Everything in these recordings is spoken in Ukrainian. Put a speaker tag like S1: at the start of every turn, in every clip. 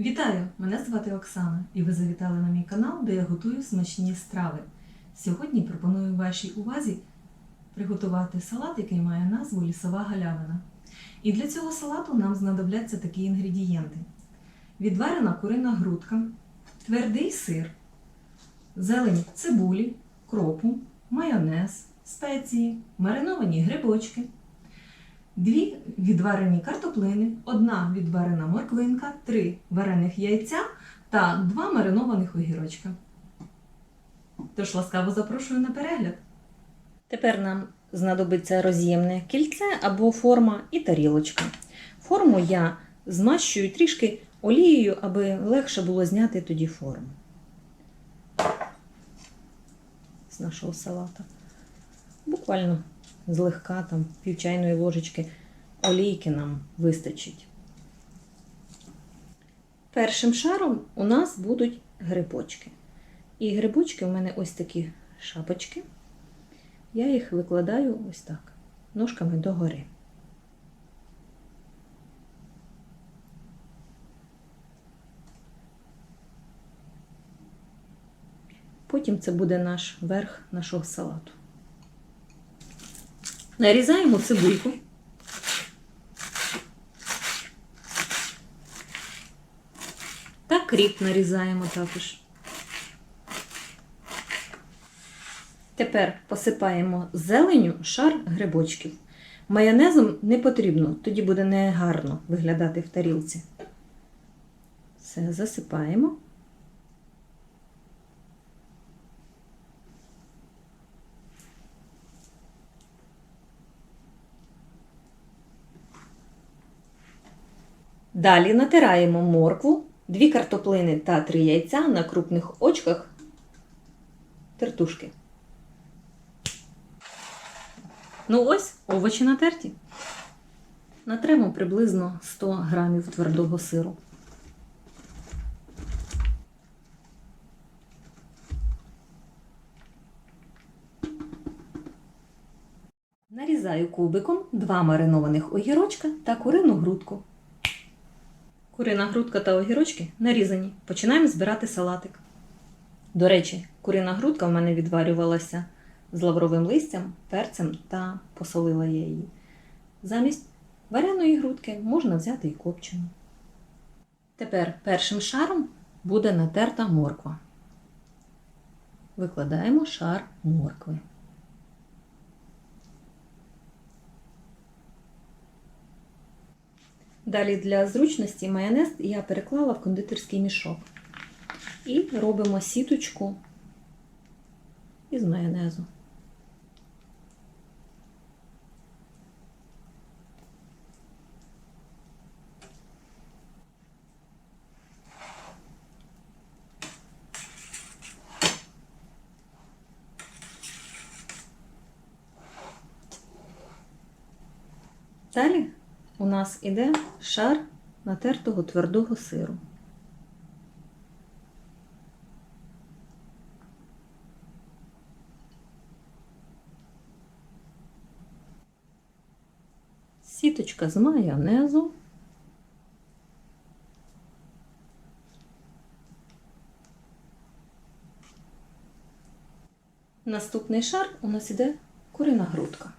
S1: Вітаю! Мене звати Оксана, і ви завітали на мій канал, де я готую смачні страви. Сьогодні пропоную вашій увазі приготувати салат, який має назву лісова галявина. І для цього салату нам знадобляться такі інгредієнти: відварена курина грудка, твердий сир, зелень цибулі, кропу, майонез, спеції, мариновані грибочки. Дві відварені картоплини, одна відварена морквинка, три варених яйця та два маринованих огірочка. Тож ласкаво запрошую на перегляд.
S2: Тепер нам знадобиться роз'ємне кільце або форма і тарілочка. Форму я змащую трішки олією, аби легше було зняти тоді форму з нашого салата. Буквально злегка там пів чайної ложечки олійки нам вистачить. Першим шаром у нас будуть грибочки. І грибочки у мене ось такі шапочки. Я їх викладаю ось так, ножками догори. Потім це буде наш верх нашого салату. Нарізаємо цибульку. Та кріп нарізаємо також. Тепер посипаємо зеленю шар грибочків. Майонезом не потрібно, тоді буде негарно виглядати в тарілці. Все, засипаємо. Далі натираємо моркву, дві картоплини та три яйця на крупних очках тертушки. Ну ось, овочі натерті. Натремо приблизно 100 грамів твердого сиру. Нарізаю кубиком два маринованих огірочка та курину грудку. Курина грудка та огірочки нарізані. Починаємо збирати салатик. До речі, курина грудка в мене відварювалася з лавровим листям, перцем та посолила я її. Замість вареної грудки можна взяти і копчену. Тепер першим шаром буде натерта морква. Викладаємо шар моркви. Далі для зручності майонез я переклала в кондитерський мішок. І робимо сіточку із майонезу. Далі нас іде шар натертого твердого сиру. Сіточка з майонезу. Наступний шар у нас іде курина грудка.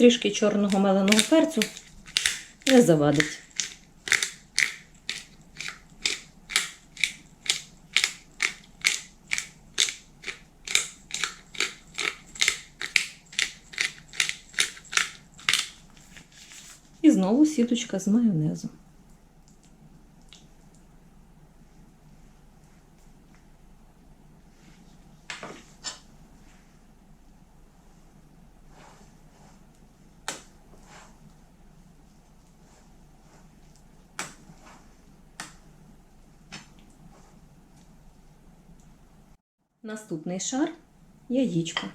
S2: Трішки чорного меленого перцю не завадить. І знову сіточка з майонезу. Наступний шар яєчко.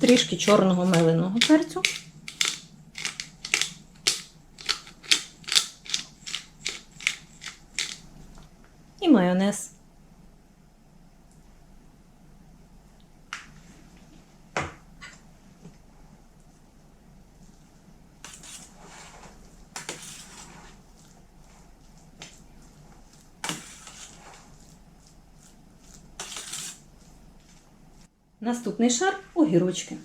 S2: Трішки чорного меленого перцю. І майонез. Наступний шар огірочки.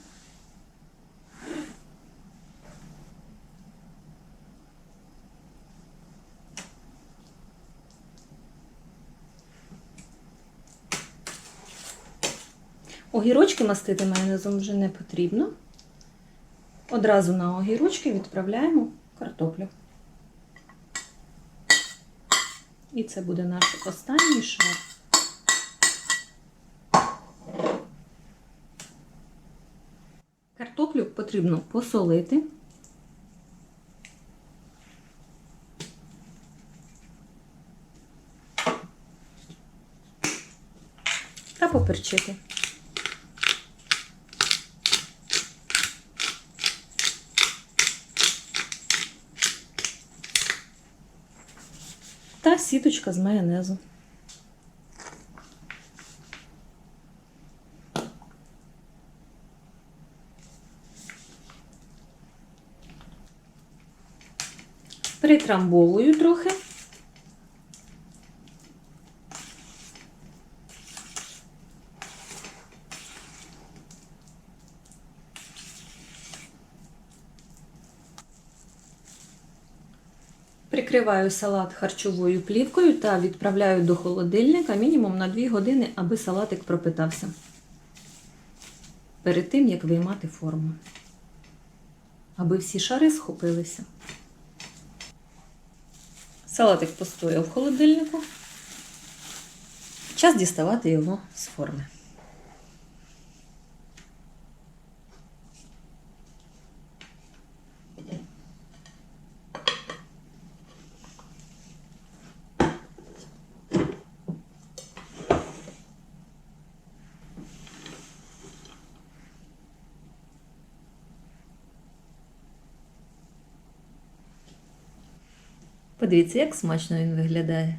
S2: Огірочки мастити майонезом вже не потрібно. Одразу на огірочки відправляємо картоплю. І це буде наш останній шар. Картоплю потрібно посолити. Та поперчити. Та сіточка з майонезу. Притрамбовую трохи. Прикриваю салат харчовою плівкою та відправляю до холодильника мінімум на 2 години, аби салатик пропитався. Перед тим, як виймати форму. Аби всі шари схопилися. Салатик постояв в холодильнику. Час діставати його з форми. Подивіться, як смачно він виглядає.